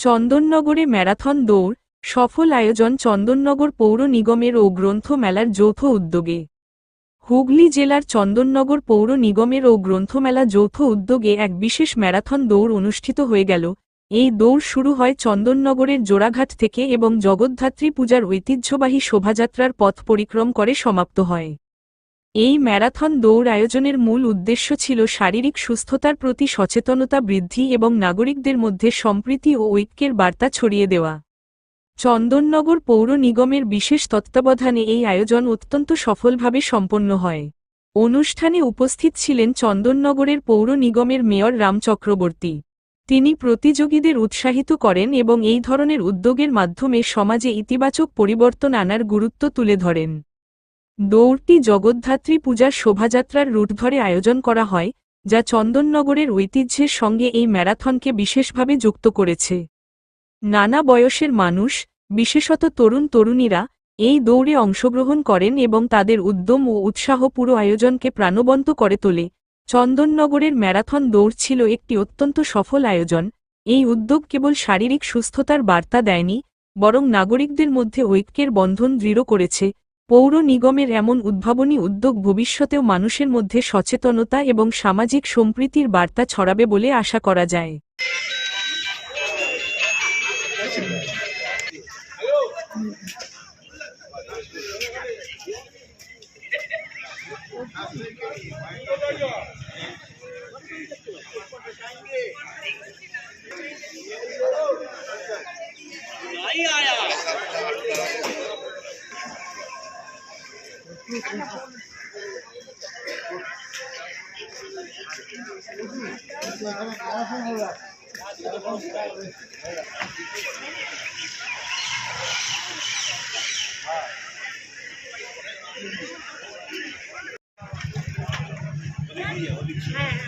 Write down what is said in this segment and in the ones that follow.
চন্দননগরে marathon দৌড়, সফল আয়োজন চন্দননগর পৌর নিগমের ও গ্রন্থমেলার যৌথ উদ্যোগে। হুগলি জেলার চন্দননগর পৌর নিগমের ও গ্রন্থমেলা যৌথ উদ্যোগে এক বিশেষ ম্যারাথন দৌড় অনুষ্ঠিত হয়ে গেল। এই দৌড় শুরু হয় চন্দননগরের জোড়াঘাট থেকে এবং জগদ্ধাত্রী পূজার ঐতিহ্যবাহী শোভাযাত্রার পথ পরিক্রম করে সমাপ্ত হয়। এই ম্যারাথন দৌড় আয়োজনের মূল উদ্দেশ্য ছিল শারীরিক সুস্থতার প্রতি সচেতনতা বৃদ্ধি এবং নাগরিকদের মধ্যে সম্প্রীতি ও ঐক্যের বার্তা ছড়িয়ে দেওয়া। চন্দননগর পৌর নিগমের বিশেষ তত্ত্বাবধানে এই আয়োজন অত্যন্ত সফলভাবে সম্পন্ন হয়। অনুষ্ঠানে উপস্থিত ছিলেন চন্দননগরের পৌর নিগমের মেয়র রাম চক্রবর্তী। তিনি প্রতিযোগীদের উৎসাহিত করেন এবং এই ধরনের উদ্যোগের মাধ্যমে সমাজে ইতিবাচক পরিবর্তন আনার গুরুত্ব তুলে ধরেন। দৌড়টি জগদ্ধাত্রী পূজার শোভাযাত্রার রুট ধরে আয়োজন করা হয়, যা চন্দননগরের ঐতিহ্যের সঙ্গে এই ম্যারাথনকে বিশেষভাবে যুক্ত করেছে। নানা বয়সের মানুষ, বিশেষত তরুণ তরুণীরা, এই দৌড়ে অংশগ্রহণ করেন এবং তাদের উদ্যম ও উৎসাহ পুরো আয়োজনকে প্রাণবন্ত করে তোলে। চন্দননগরের ম্যারাথন দৌড় ছিল একটি অত্যন্ত সফল আয়োজন। এই উদ্যোগ কেবল শারীরিক সুস্থতার বার্তা দেয়নি, বরং নাগরিকদের মধ্যে ঐক্যের বন্ধন দৃঢ় করেছে। পৌর নিগমের এমন উদ্ভাবনী উদ্যোগ ভবিষ্যতেও মানুষের মধ্যে সচেতনতা এবং সামাজিক সম্প্রীতির বার্তা ছড়াবে বলে আশা করা যায়। হ্যাঁ,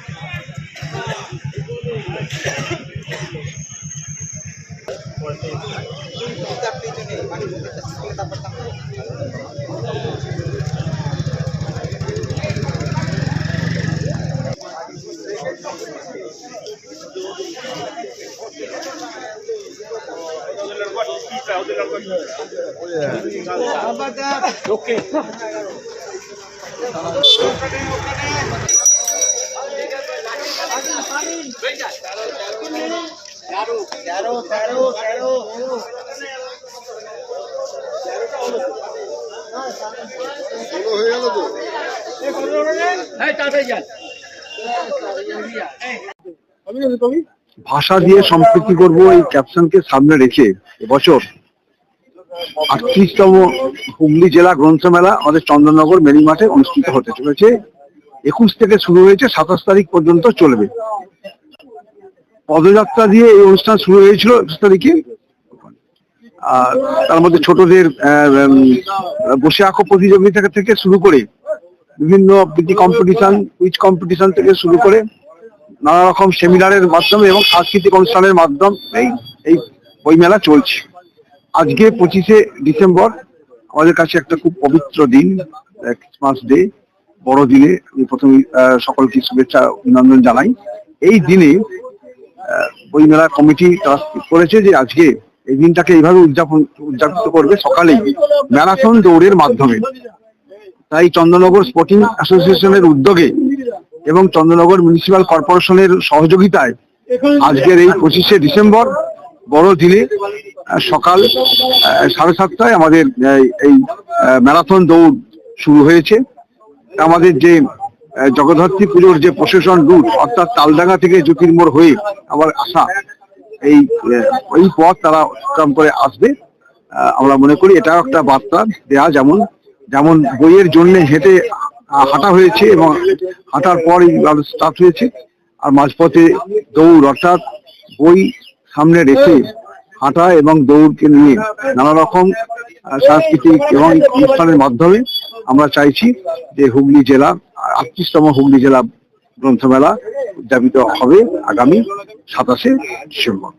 হ্যাঁ। ভাষা দিয়ে সম্প্রীতি করব এই ক্যাপশনকে সামনে রেখে এবছর আটত্রিশতম হুগলি জেলা গ্রন্থমেলা আমাদের চন্দননগর মেরি মাঠে অনুষ্ঠিত হতে চলেছে। একুশ থেকে শুরু হয়েছে, সাতাশ তারিখ পর্যন্ত চলবে। পদযাত্রা দিয়ে এই অনুষ্ঠান শুরু হয়েছিল একুশ তারিখে। আর তার মধ্যে ছোটদের বসে আঁকো প্রতিযোগিতা থেকে শুরু করে বিভিন্ন কম্পিটিশন কুইজ কম্পিটিশন থেকে শুরু করে নানা রকম সেমিনারের মাধ্যমে এবং সাংস্কৃতিক অনুষ্ঠানের মাধ্যমে এই বইমেলা চলছে। আজকে পঁচিশে ডিসেম্বর, আমাদের কাছে একটা খুব পবিত্র দিন ক্রিসমাস ডে বড়দিনে আমি প্রথমে সকলকে শুভেচ্ছা, অভিনন্দন জানাই। এই দিনে বইমেলা কমিটি করেছে যে আজকে এই দিনটাকে এইভাবে উদযাপন, উদযাপিত করবে সকালেই, ম্যারাথন দৌড়ের মাধ্যমে। তাই চন্দ্রনগর স্পোর্টিং অ্যাসোসিয়েশনের উদ্যোগে এবং চন্দ্রনগর মিউনিসিপাল কর্পোরেশনের সহযোগিতায় আজকের এই পঁচিশে ডিসেম্বর, বড় দিনে সকাল সাড়ে সাতটায় আমাদের এই ম্যারাথন দৌড় শুরু হয়েছে। আমাদের যে জগদ্ধাত্রী পুজোর যে প্রশাসন রুট অর্থাৎ তালডাঙ্গা থেকে জ্যোতির্মোড় হয়ে আবার আসা, এই এই পথ তারা অতিক্রম করে আসবে। আমরা মনে করি এটাও একটা বার্তা দেয়া যেমন যেমন বইয়ের জন্য হেঁটে হাঁটা হয়েছে এবং হাঁটার পর এই স্টার্ট হয়েছে। আর মাঝপথে দৌড়, অর্থাৎ বই সামনে রেখে হাঁটা এবং দৌড়কে নিয়ে নানা রকম সাংস্কৃতিক এবং অনুষ্ঠানের মাধ্যমে আমরা চাইছি যে হুগলি জেলা, আটত্রিশতম হুগলি জেলা গ্রন্থমেলা উদযাপিত হবে আগামী সাতাশে ডিসেম্বর।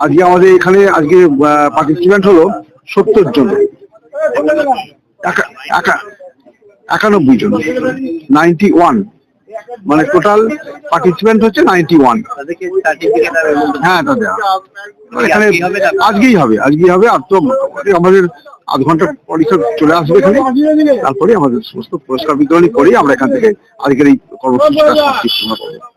আজকে আমাদের এখানে, আজকে পার্টিসিপেন্ট হলো সত্তর জন। একা- একা- একানব্বই জন। নাইনটি ওয়ান মানে টোটাল পার্টিসিপেন্ট হচ্ছে নাইনটি ওয়ান হ্যাঁ। দাদা এখানে আজকেই হবে আজকেই হবে, আর তো আমাদের আধ ঘণ্টা পরই চলে আসবে এখানে। তারপরে আমাদের সমস্ত পুরস্কার বিতরণী করেই আমরা এখান থেকে আজকের এই কর্মসূচিটা সম্পূর্ণ করব।